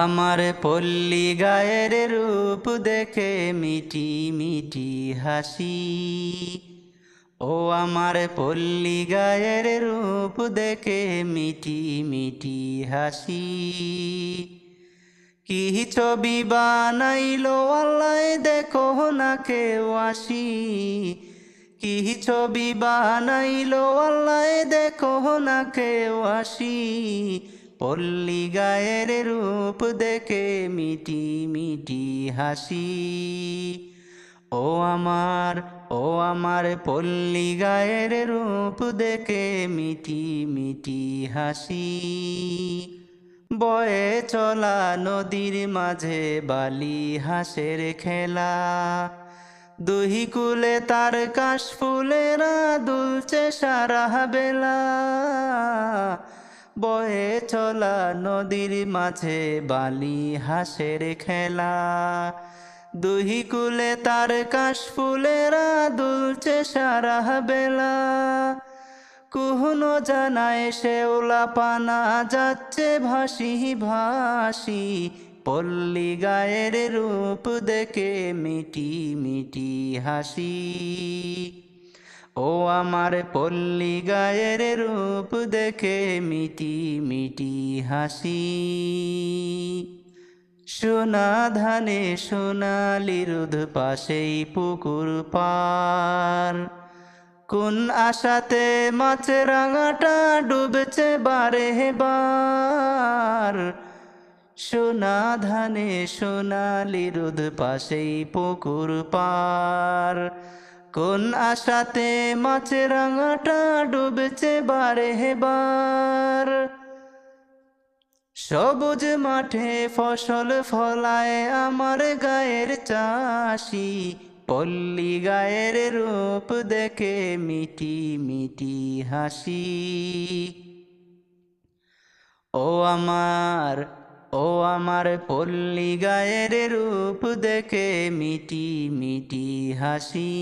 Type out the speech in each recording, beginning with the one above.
আমার পল্লী গায়ের রূপ দেখে মিটি মিটি হাসি। ও আমার পল্লী গায়ের রূপ দেখে মিটি মিটি হাসি। কি ছবি বানাইলো আল্লাহ দেখো না কেউ আসি। কি ছবি বানাইলো আল্লাহ দেখো না কেউ আসি। পল্লী গায়ের রূপ দেখে মিটি মিটি হাসি। ও আমার ও আমার পল্লী গায়ের রূপ দেখে মিটি মিটি হাসি। বয়ে চলা নদীর মাঝে বালি হাসের খেলা। দুহি কুলে তার কাশ ফুলেরা দুলছে সারা বেলা। বয়ে চলা নদীর মাঝে বালি হাসের খেলা। দুহি কুলে তার কাশ ফুলেরা দুলছে সারা বেলা কুহনো জানায় শেওলা পানা যাচ্ছে ভাসি ভাসি, পল্লী গায়ের রূপ দেখে মিটি মিটি হাসি। ও আমার পল্লী গায়ের রূপ দেখে মিটি মিটি হাসি। সোনা ধানে সোনালি রুধ পাশেই পুকুর পার। কোন আশাতে মাছ রাঙাটা ডুবছে বারে বার। সোনা ধানে সোনালি রুধ পাশেই পুকুর পার। কোন আশাতে মাছ রাঙাটা ডুবছে বারে বার? সবুজ মাঠে ফসল ফলায় আমার গায়ের চাষি, পল্লী গায়ের রূপ দেখে মিটি মিটি হাসি। ও আমার ও আমার পল্লী গায়ের রূপ দেখে মিটি মিটি হাসি।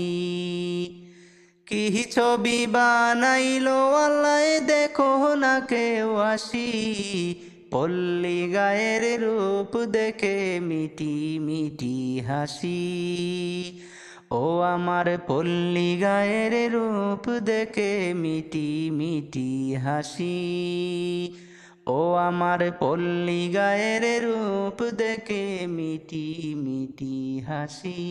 কি ছবি বানাইলো আল্লাহ দেখো না কেউ আসি। পল্লী গায়ের রূপ দেখে মিটি মিটি হাসি। ও আমার পল্লী গায়ের রূপ দেখে মিটি মিটি হাসি। ও আমার পল্লী গায়ের রূপ দেখে মিটি মিটি হাসি।